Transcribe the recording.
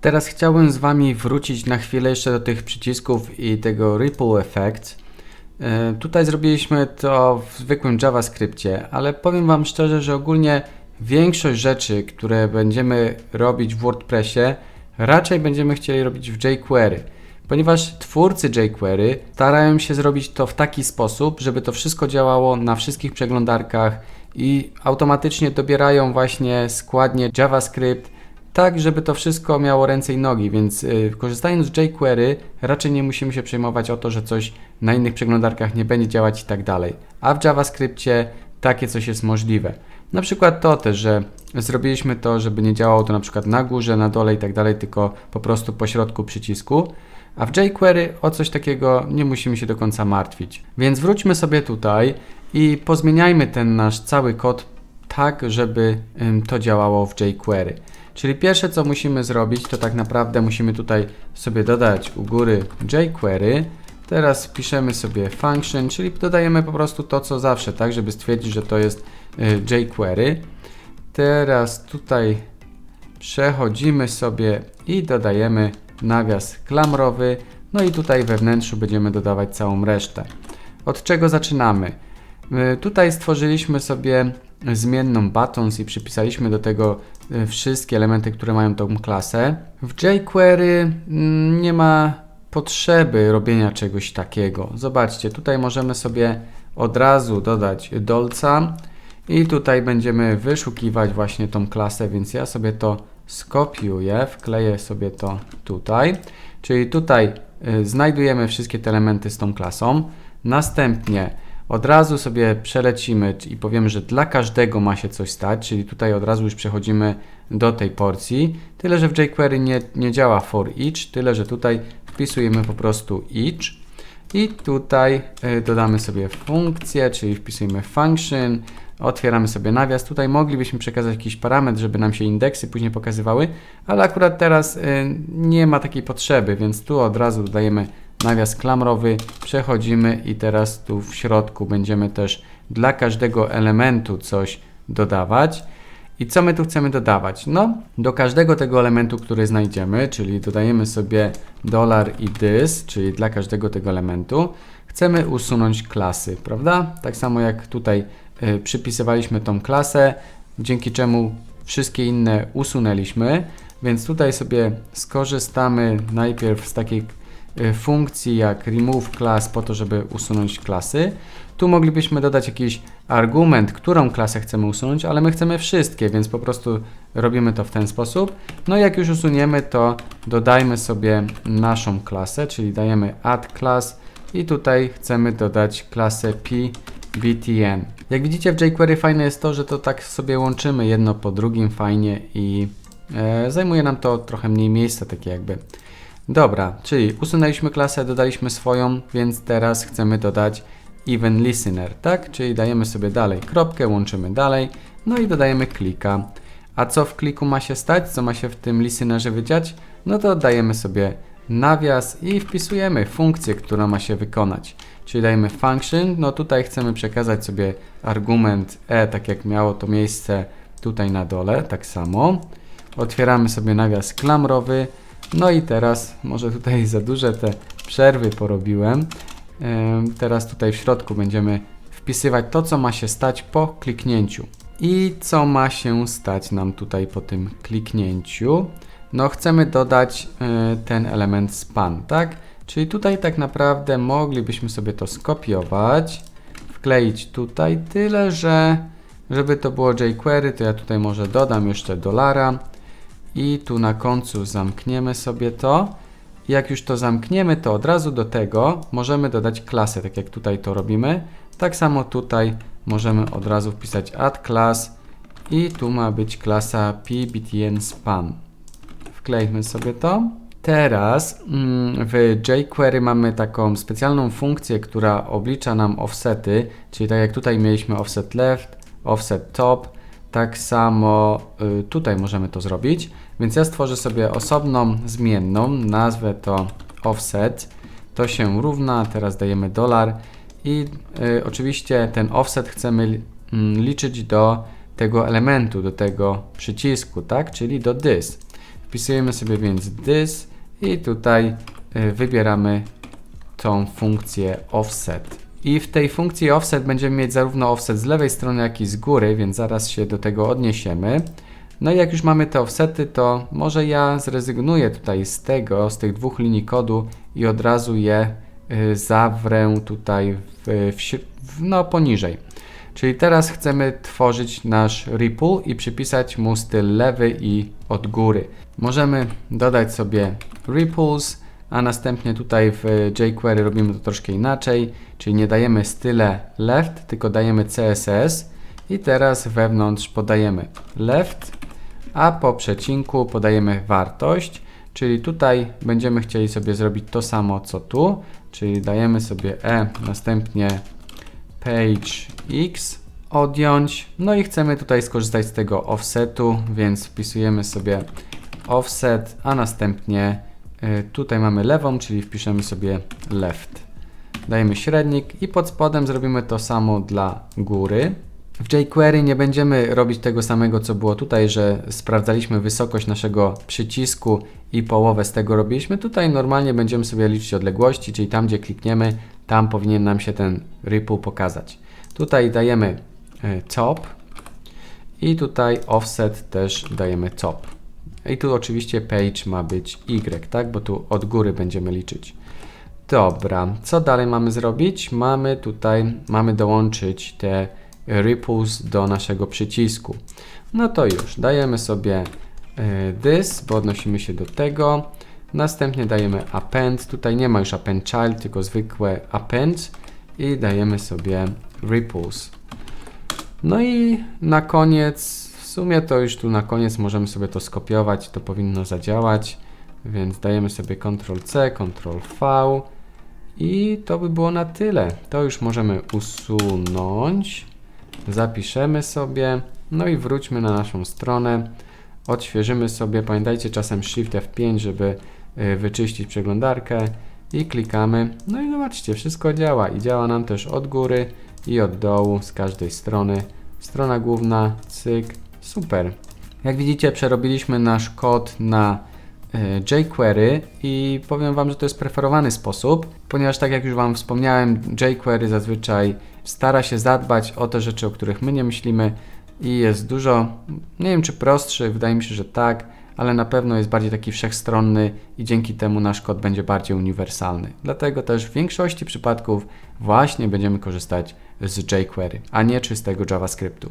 Teraz chciałbym z Wami wrócić na chwilę jeszcze do tych przycisków i tego Ripple Effect. E, Tutaj zrobiliśmy to w zwykłym JavaScriptie, ale powiem Wam szczerze, że ogólnie większość rzeczy, które będziemy robić w WordPressie, raczej będziemy chcieli robić w jQuery. Ponieważ twórcy jQuery starają się zrobić to w taki sposób, żeby to wszystko działało na wszystkich przeglądarkach i automatycznie dobierają właśnie składnie JavaScript, tak żeby to wszystko miało ręce i nogi, więc yy, korzystając z jQuery raczej nie musimy się przejmować o to, że coś na innych przeglądarkach nie będzie działać i tak dalej. A w JavaScriptie takie coś jest możliwe. Na przykład to też, że zrobiliśmy to, żeby nie działało to na przykład na górze, na dole i tak dalej, tylko po prostu po środku przycisku. A w jQuery o coś takiego nie musimy się do końca martwić. Więc wróćmy sobie tutaj i pozmieniajmy ten nasz cały kod tak, żeby to działało w jQuery. Czyli pierwsze co musimy zrobić, to tak naprawdę musimy tutaj sobie dodać u góry jQuery. Teraz piszemy sobie function, czyli dodajemy po prostu to co zawsze, tak, żeby stwierdzić, że to jest y, jQuery. Teraz tutaj przechodzimy sobie i dodajemy nawias klamrowy. No i tutaj we wnętrzu będziemy dodawać całą resztę. Od czego zaczynamy? Y, Tutaj stworzyliśmy sobie zmienną buttons i przypisaliśmy do tego y, wszystkie elementy, które mają tą klasę. W jQuery mm, nie ma potrzeby robienia czegoś takiego. Zobaczcie, tutaj możemy sobie od razu dodać dolca i tutaj będziemy wyszukiwać właśnie tą klasę, więc ja sobie to skopiuję, wkleję sobie to tutaj. Czyli tutaj y, znajdujemy wszystkie te elementy z tą klasą. Następnie od razu sobie przelecimy i powiemy, że dla każdego ma się coś stać, czyli tutaj od razu już przechodzimy do tej porcji. Tyle, że w jQuery nie, nie działa for each, tyle, że tutaj wpisujemy po prostu each i tutaj y, dodamy sobie funkcję, czyli wpisujemy function, otwieramy sobie nawias. Tutaj moglibyśmy przekazać jakiś parametr, żeby nam się indeksy później pokazywały, ale akurat teraz y, nie ma takiej potrzeby, więc tu od razu dodajemy nawias klamrowy, przechodzimy i teraz tu w środku będziemy też dla każdego elementu coś dodawać. I co my tu chcemy dodawać? No, do każdego tego elementu, który znajdziemy, czyli dodajemy sobie dolar i this, czyli dla każdego tego elementu, chcemy usunąć klasy, prawda? Tak samo jak tutaj y, przypisywaliśmy tą klasę, dzięki czemu wszystkie inne usunęliśmy, więc tutaj sobie skorzystamy najpierw z takiej funkcji jak remove class po to, żeby usunąć klasy. Tu moglibyśmy dodać jakiś argument, którą klasę chcemy usunąć, ale my chcemy wszystkie, więc po prostu robimy to w ten sposób. No i jak już usuniemy, to dodajmy sobie naszą klasę, czyli dajemy add class i tutaj chcemy dodać klasę pbtn. Jak widzicie w jQuery fajne jest to, że to tak sobie łączymy jedno po drugim fajnie i e, zajmuje nam to trochę mniej miejsca, takie jakby. Dobra, czyli usunęliśmy klasę, dodaliśmy swoją, więc teraz chcemy dodać even listener, tak? Czyli dajemy sobie dalej kropkę, łączymy dalej, no i dodajemy klika. A co w kliku ma się stać? Co ma się w tym listenerze wydziać? No to dajemy sobie nawias i wpisujemy funkcję, która ma się wykonać. Czyli dajemy function, no tutaj chcemy przekazać sobie argument e, tak jak miało to miejsce tutaj na dole, tak samo. Otwieramy sobie nawias klamrowy, no i teraz, może tutaj za duże te przerwy porobiłem, Teraz tutaj w środku będziemy wpisywać to, co ma się stać po kliknięciu. I co ma się stać nam tutaj po tym kliknięciu? No chcemy dodać e, ten element span, tak? Czyli tutaj tak naprawdę moglibyśmy sobie to skopiować, wkleić tutaj, tyle że żeby to było jQuery, to ja tutaj może dodam jeszcze dolara i tu na końcu zamkniemy sobie to. Jak już to zamkniemy, to od razu do tego możemy dodać klasę, tak jak tutaj to robimy. Tak samo tutaj możemy od razu wpisać add class i tu ma być klasa pbtn span. Wklejmy sobie to. Teraz mm, w jQuery mamy taką specjalną funkcję, która oblicza nam offsety, czyli tak jak tutaj mieliśmy offset left, offset top, tak samo y, tutaj możemy to zrobić. Więc ja stworzę sobie osobną zmienną, nazwę to offset. To się równa, teraz dajemy dolar i y, oczywiście ten offset chcemy y, liczyć do tego elementu, do tego przycisku, tak? Czyli do this. Wpisujemy sobie więc this i tutaj y, wybieramy tą funkcję offset. I w tej funkcji offset będziemy mieć zarówno offset z lewej strony, jak i z góry, więc zaraz się do tego odniesiemy. No i jak już mamy te offsety, to może ja zrezygnuję tutaj z tego, z tych dwóch linii kodu i od razu je y, zawrę tutaj w, w, no poniżej. Czyli teraz chcemy tworzyć nasz ripple i przypisać mu styl lewy i od góry. Możemy dodać sobie ripples, a następnie tutaj w jQuery robimy to troszkę inaczej, czyli nie dajemy style left, tylko dajemy CSS i teraz wewnątrz podajemy left, a po przecinku podajemy wartość, czyli tutaj będziemy chcieli sobie zrobić to samo co tu, czyli dajemy sobie e, następnie page x, odjąć, no i chcemy tutaj skorzystać z tego offsetu, więc wpisujemy sobie offset, a następnie tutaj mamy lewą, czyli wpiszemy sobie left. Dajemy średnik i pod spodem zrobimy to samo dla góry. W jQuery nie będziemy robić tego samego, co było tutaj, że sprawdzaliśmy wysokość naszego przycisku i połowę z tego robiliśmy. Tutaj normalnie będziemy sobie liczyć odległości, czyli tam, gdzie klikniemy, tam powinien nam się ten ripple pokazać. Tutaj dajemy y, top i tutaj offset też dajemy top. I tu oczywiście page ma być Y, tak? Bo tu od góry będziemy liczyć. Dobra, co dalej mamy zrobić? Mamy tutaj, mamy dołączyć te ripples do naszego przycisku. No to już, dajemy sobie y, this, bo odnosimy się do tego. Następnie dajemy append, tutaj nie ma już append child, tylko zwykłe append i dajemy sobie ripples. No i na koniec, sumie to już tu na koniec możemy sobie to skopiować, to powinno zadziałać, więc dajemy sobie Ctrl-C, Ctrl-V i to by było na tyle. To już możemy usunąć, zapiszemy sobie, no i wróćmy na naszą stronę, odświeżymy sobie, pamiętajcie czasem Shift F5, żeby y, wyczyścić przeglądarkę i klikamy, no i zobaczcie, wszystko działa. I działa nam też od góry i od dołu, z każdej strony. Strona główna, cyk, super. Jak widzicie, przerobiliśmy nasz kod na y, jQuery i powiem Wam, że to jest preferowany sposób, ponieważ tak jak już Wam wspomniałem, jQuery zazwyczaj stara się zadbać o te rzeczy, o których my nie myślimy i jest dużo, nie wiem czy prostszy, wydaje mi się, że tak, ale na pewno jest bardziej taki wszechstronny i dzięki temu nasz kod będzie bardziej uniwersalny. Dlatego też w większości przypadków właśnie będziemy korzystać z jQuery, a nie czystego JavaScriptu.